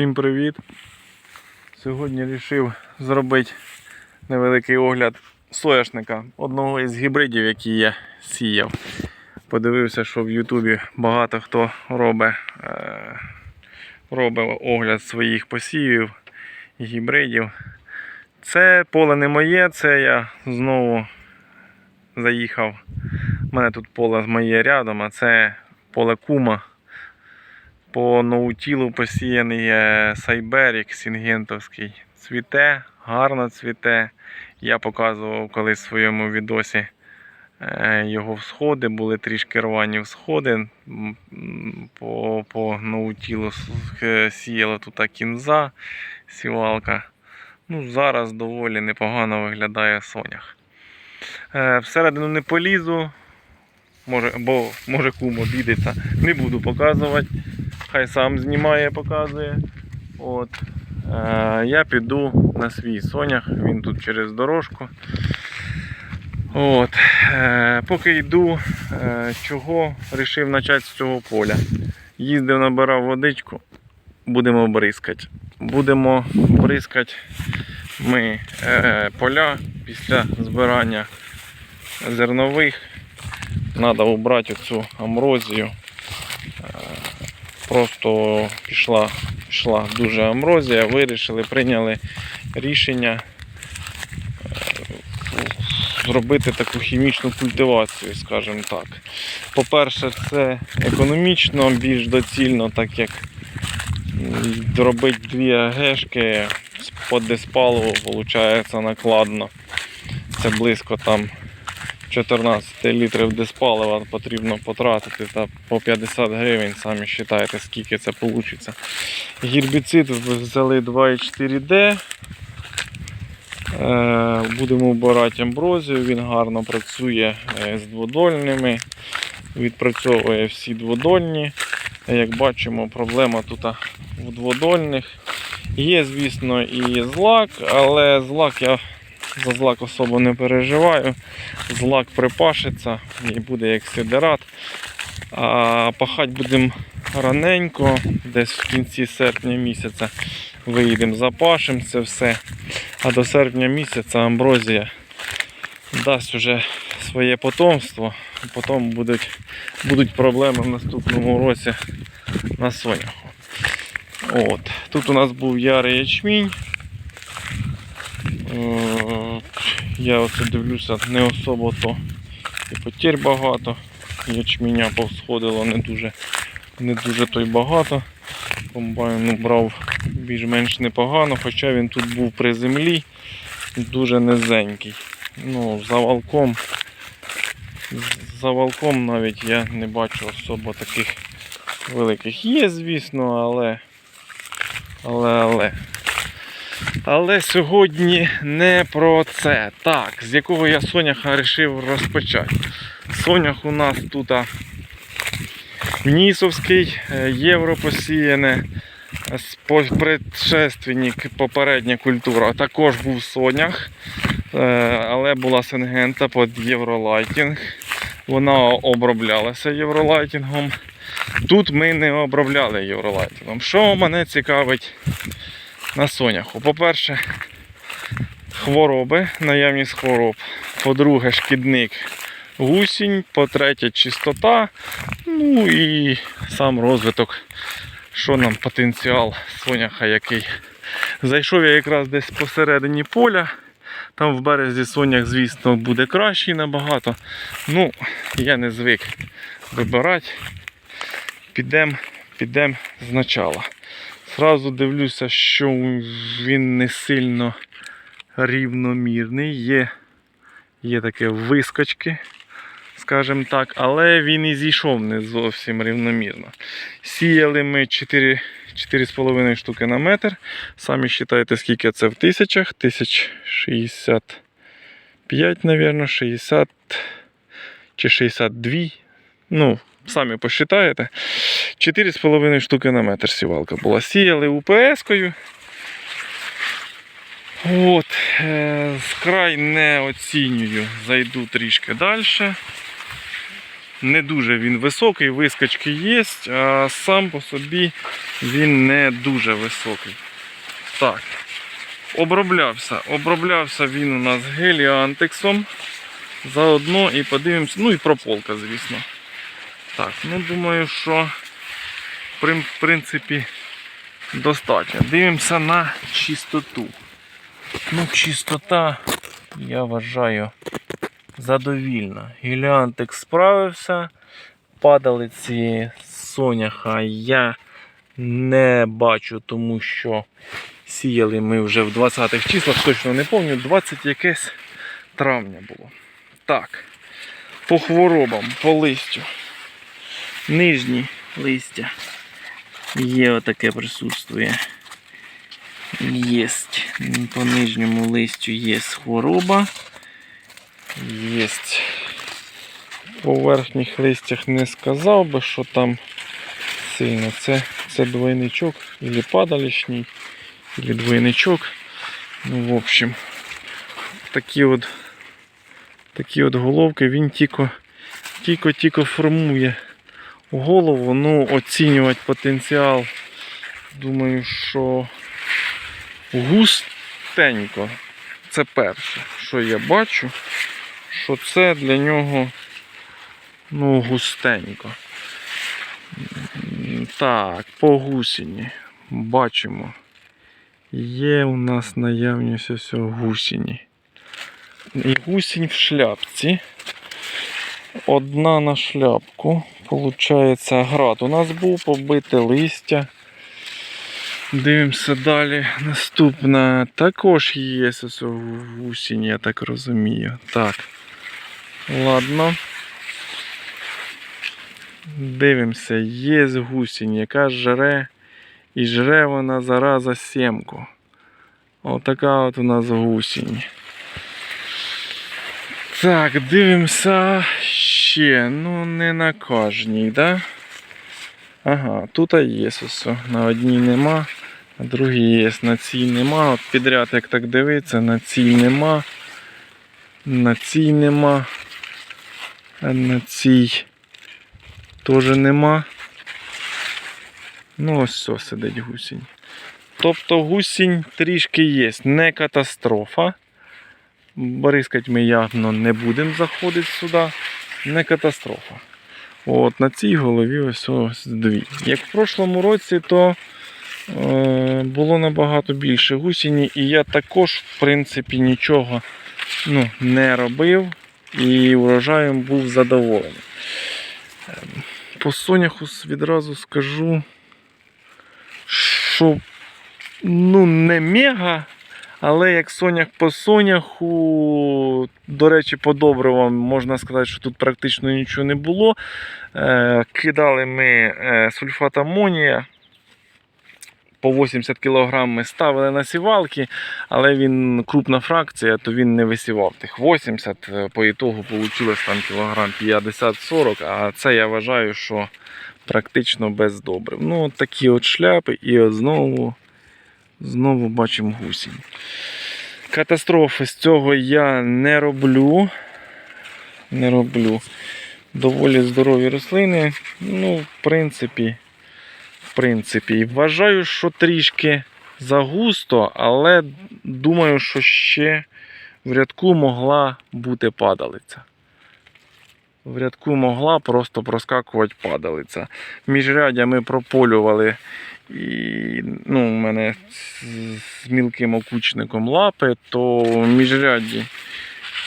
Всім привіт! Сьогодні вирішив зробити невеликий огляд соняшника, одного із гібридів, який я сіяв. Подивився, що в Ютубі багато хто робить, е, робить огляд своїх посівів і гібридів. Це поле не моє, це я знову заїхав. У мене тут поле моє рядом, а це поле кума. По ноутілу посіяний сайберік сінгентовський. Цвіте, гарно цвіте. Я показував колись в своєму відосі е, його всходи, були трішки рвані всходи. По, по ноутілу е, сіяла тут кінза, сівалка. Ну, зараз доволі непогано виглядає сонях. Е, Всередину не полізу, може, бо може кум обідеться. Не буду показувати хай сам знімає, показує. От. Е, я піду на свій сонях, він тут через дорожку. От. Е, поки йду, е, чого вирішив почати з цього поля. Їздив, набирав водичку, будемо бризкати. Будемо бризкати ми е, поля після збирання зернових. Треба убрати цю амрозію просто пішла, пішла дуже амрозія, вирішили, прийняли рішення е, зробити таку хімічну культивацію, скажімо так. По-перше, це економічно більш доцільно, так як робити дві агешки по диспалу виходить накладно. Це близько там 14 літрів диспалива потрібно потратити та по 50 гривень, самі вважайте, скільки це вийде. Гербіцид взяли 2,4D. Е, Будемо вбирати амброзію, він гарно працює е, з дводольними, відпрацьовує всі дводольні. Як бачимо, проблема тут в дводольних. Є, звісно, і злак, але злак я за злак особо не переживаю. Злак припашиться і буде як сидерат. А пахати будемо раненько, десь в кінці серпня місяця виїдемо, запашемо це все. А до серпня місяця амброзія дасть уже своє потомство. Потім будуть, будуть проблеми в наступному році на соняху. От. Тут у нас був ярий ячмінь. Я оце дивлюся, не особо то і потерь багато. Ячменя повсходило не дуже, не дуже то й багато. Комбайн брав більш-менш непогано, хоча він тут був при землі дуже низенький. Ну, за валком, за валком навіть я не бачу особо таких великих. Є, звісно, але. Але, але. Але сьогодні не про це. Так, з якого я соняха вирішив розпочати. Сонях у нас тут Нісовський, е, євро посіяне, е, предшественник, попередня культура. Також був сонях, е, але була сингента під євролайтінг. Вона оброблялася євролайтінгом. Тут ми не обробляли євролайтінгом. Що мене цікавить на соняху? По-перше, хвороби, наявність хвороб. По-друге, шкідник гусінь, по-третє, чистота. Ну і сам розвиток, що нам потенціал соняха який. Зайшов я якраз десь посередині поля. Там в березі сонях, звісно, буде кращий набагато. Ну, я не звик вибирати. Підемо підем спочатку. Зразу дивлюся, що він не сильно рівномірний. Є, є таке вискочки, скажімо так, але він і зійшов не зовсім рівномірно. Сіяли ми 4, 4,5 штуки на метр. Самі вважайте, скільки це в тисячах. Тисяч 65, мабуть, 60 чи 62. Ну, самі посчитаєте. 4,5 штуки на метр сівалка була. Сіяли УПС-кою. От, е, край не оцінюю, зайду трішки далі. не дуже він високий, вискочки є, а сам по собі він не дуже високий. Так. Оброблявся. Оброблявся він у нас геліантексом. Заодно і подивимося. Ну і прополка, звісно. Так, ну думаю, що в принципі достатньо. Дивимося на чистоту. Ну, чистота, я вважаю, задовільна. Геліантекс справився. Падалиці соняха я не бачу, тому що сіяли ми вже в 20-х числах, точно не пам'ятаю, 20 якесь травня було. Так, по хворобам, по листю. Нижні листя. Є отаке присутствує. Єсть. По нижньому листю є хвороба. Єсть. По верхніх листях не сказав би, що там сильно. Це, це двойничок, або падалішній, або двойничок. Ну, в общем, такі от, такі от головки він тільки, тільки формує голову. Ну, оцінювати потенціал. Думаю, що густенько. Це перше, що я бачу, що це для нього ну, густенько. Так, по гусіні бачимо. Є у нас наявність ось гусіні. І гусінь в шляпці. Одна на шляпку. Получається град. У нас був побите листя. Дивимося далі. Наступна також є гусінь, я так розумію. Так. Ладно. Дивимося, є гусінь, яка жре. І жре вона зараза сімку. Отака от у нас гусінь. Так, дивимося ще. Ну, не на кожній, да? Ага, тут є ось. На одній нема, на другій є, на цій нема. От підряд, як так дивиться, на цій нема. На цій нема. А на цій теж нема. Ну, ось все сидить гусінь. Тобто гусінь трішки є, не катастрофа. Борискать ми явно не будемо заходити сюди. Не катастрофа. От на цій голові ось ось дві. Як в прошлому році, то е, було набагато більше гусіні, і я також, в принципі, нічого ну, не робив і урожаєм був задоволений. По соняху відразу скажу, що ну, не мега, але як сонях по соняху, до речі, по добривам можна сказати, що тут практично нічого не було. Е, Кидали ми е, сульфат амонія. По 80 кг ми ставили на сівалки, але він крупна фракція, то він не висівав тих 80. Е, По ітогу вийшло там кілограм 50-40, а це я вважаю, що практично без добрив. Ну, от такі от шляпи, і от знову, знову бачимо гусінь. Катастрофи з цього я не роблю. Не роблю. Доволі здорові рослини. Ну, в принципі, в принципі, вважаю, що трішки загусто, але думаю, що ще в рядку могла бути падалиця. В рядку могла просто проскакувати падалиця. Міжрядя ми прополювали і ну, у мене з, мілким окучником лапи, то в міжряді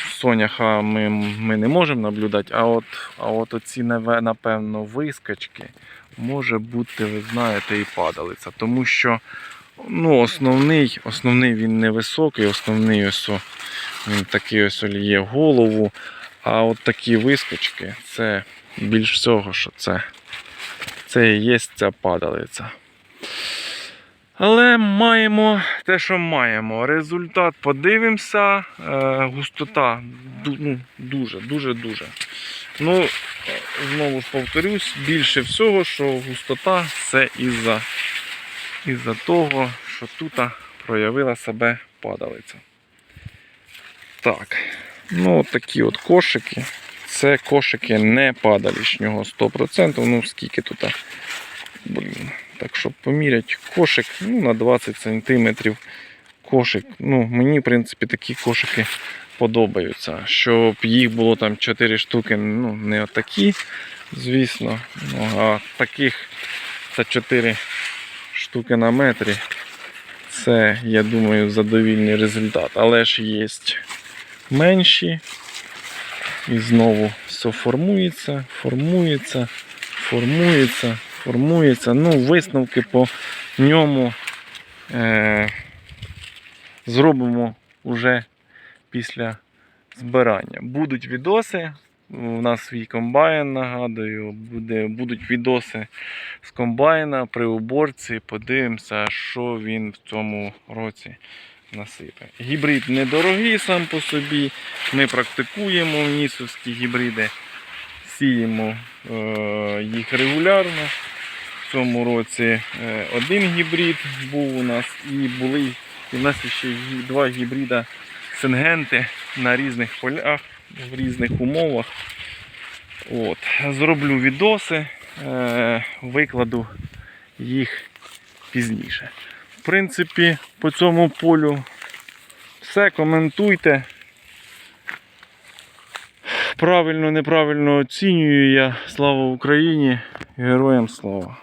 соняха ми, ми не можемо наблюдати, а от, а от оці, напевно, вискочки може бути, ви знаєте, і падалиця. Тому що ну, основний, основний він невисокий, основний ось він такий ось оліє голову. А от такі вискочки, це більш всього, що це, це і є ця падалиця. Але маємо те, що маємо. Результат подивимося. Е, густота ну, дуже, дуже, дуже. Ну, е, знову ж повторюсь, більше всього, що густота це із-за із-за того, що тут проявила себе падалиця. Так, ну такі от кошики. Це кошики не падалішнього 100%. Ну скільки тут? Блін. Так щоб поміряти кошик ну, на 20 см. Кошик. Ну, мені, в принципі, такі кошики подобаються. Щоб їх було там 4 штуки, ну, не отакі, звісно. Ну, а таких це 4 штуки на метрі. Це, я думаю, задовільний результат. Але ж є менші. І знову все формується, формується, формується, формується. Ну, висновки по ньому е, зробимо вже після збирання. Будуть відоси. У нас свій комбайн, нагадую, буде, будуть відоси з комбайна при уборці. Подивимося, що він в цьому році насипе. Гібрид недорогий сам по собі. Ми практикуємо нісовські гібриди, сіємо е, їх регулярно. В цьому році е, один гібрид був у нас і були і в нас ще два гібрида сингенти на різних полях, в різних умовах. От. Зроблю відоси, е, викладу їх пізніше. В принципі, по цьому полю все коментуйте. Правильно, неправильно оцінюю я. Слава Україні! Героям слава!